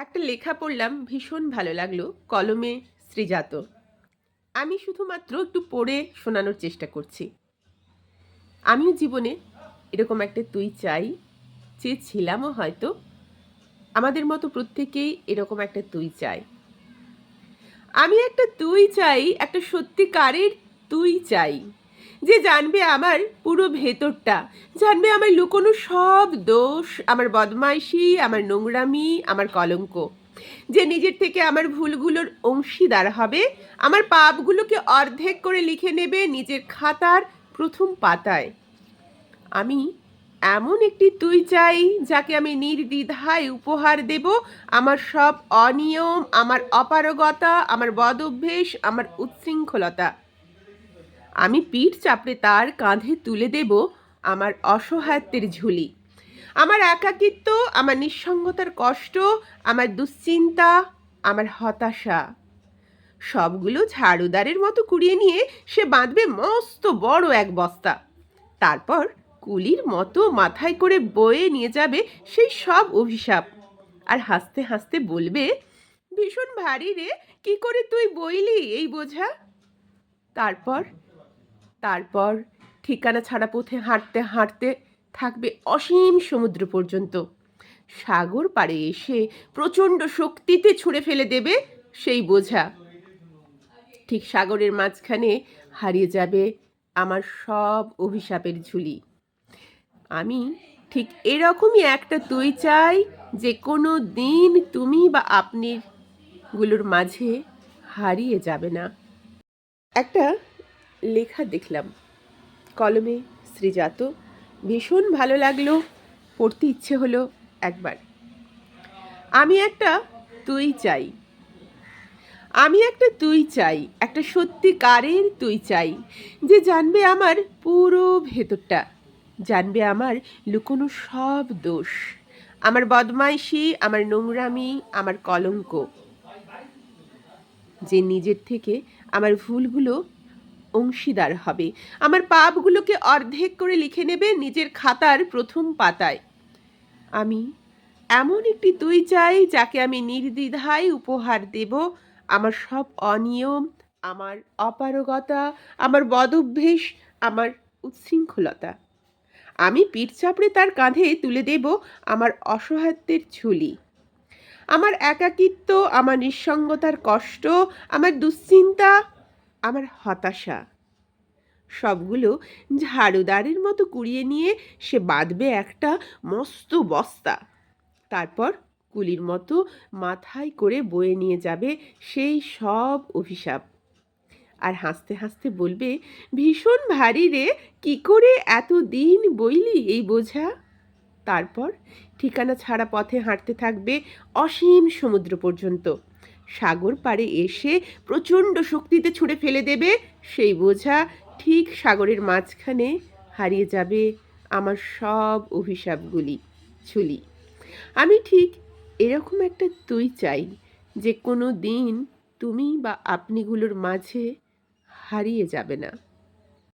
একটা লেখা পড়লাম, ভীষণ ভালো লাগল, কলমে শ্রীজাত আমি শুধুমাত্র একটু পড়ে শোনানোর চেষ্টা করছি। আমিও জীবনে এরকম একটা তুই চাই, চেয়েছিলামও হয়তো, আমাদের মতো প্রত্যেকেই এরকম একটা তুই চাই আমি একটা তুই চাই, একটা সত্যিকারের তুই চাই। যে জানবে আমার পুরো ভেতরটা, জানবে আমার লুকোনো সব দোষ, আমার বদমাইশি, আমার নোংরামি, আমার কলঙ্ক। যে নিজের থেকে আমার ভুলগুলোর অংশীদার হবে, আমার পাপগুলোকে অর্ধেক করে লিখে নেবে নিজের খাতার প্রথম পাতায়। আমি এমন একটি তুই চাই, যাকে আমি নির্দ্বিধায় উপহার দেব। আমার সব অনিয়ম, আমার অপারগতা, আমার বদ অভ্যেস আমার উচ্ছৃঙ্খলতা। আমি পিঠ চাপড়ে তার কাঁধে তুলে দেব আমার অসহায়ত্বের ঝুলি। আমার একাকিত্ব, আমার নিঃসঙ্গতার কষ্ট, আমার দুশ্চিন্তা, আমার হতাশা। সবগুলো ঝাড়ুদারের মতো কুড়িয়ে নিয়ে সে বাঁধবে মস্ত বড় এক বস্তা। তারপর কুলির মতো মাথায় করে বয়ে নিয়ে যাবে সেই সব অভিশাপ। আর হাসতে হাসতে বলবে, ভীষণ ভারী রে, কি করে তুই বইলি এই বোঝা? তারপর তারপর ঠিকানা ছাড়া পথে হাঁটতে হাঁটতে থাকবে অসীম সমুদ্র পর্যন্ত। সাগর পাড়ে এসে প্রচণ্ড শক্তিতে ছুঁড়ে ফেলে দেবে সেই বোঝা। ঠিক সাগরের মাঝখানে হারিয়ে যাবে আমার সব অভিশাপের ঝুলি। আমি ঠিক এরকমই একটা তুই চাই যে কোনো দিন তুমি বা আপনি গুলোর মাঝে হারিয়ে যাবে না। একটা লেখা দেখলাম। কলমে শ্রীজাত ভীষণ ভালো লাগল, পড়তে ইচ্ছে হলো একবার। আমি একটা তুই চাই। আমি একটা তুই চাই, একটা সত্যিকারের তুই চাই, যে জানবে আমার পুরো ভেতরটা, জানবে আমার লুকোনো সব দোষ, আমার বদমাইশি, আমার নোংরামি, আমার কলঙ্ক, যে নিজের থেকে আমার ভুলগুলো অংশীদার হবে। আমার পাপগুলোকে অর্ধেক করে লিখে নেবে নিজের খাতার প্রথম পাতায়। আমি এমন একটি তুই চাই যাকে আমি নির্দ্বিধায় উপহার দেব। আমার সব অনিয়ম, আমার অপারগতা, আমার বদভ্যেস, আমার উচ্ছৃঙ্খলতা। আমি পিঠ চাপড়ে তার কাঁধে তুলে দেব আমার অসহায়ত্বের ঝুলি। আমার একাকিত্ব, আমার নিঃসঙ্গতার কষ্ট, আমার দুশ্চিন্তা আমার হতাশা। সবগুলো ঝাড়ুদারের মতো কুড়িয়ে নিয়ে সে বাঁধবে একটা মস্ত বস্তা। তারপর কুলির মতো মাথায় করে বয়ে নিয়ে যাবে সেই সব অভিশাপ। আর হাসতে হাসতে বলবে, ভীষণ ভারী রে, কি করে এত দিন বইলি এই বোঝা? তারপর ঠিকানা ছাড়া পথে হাঁটতে থাকবে অসীম সমুদ্র পর্যন্ত। সাগর পাড়ে এসে প্রচণ্ড শক্তিতে ছুঁড়ে ফেলে দেবে, সেই বোঝা ঠিক সাগরের মাঝখানে হারিয়ে যাবে আমার সব অভিশাপগুলি, ছুলি। আমি ঠিক এরকম একটা তুই চাই যে কোনো দিন তুমি বা আপনিগুলোর মাঝে হারিয়ে যাবে না।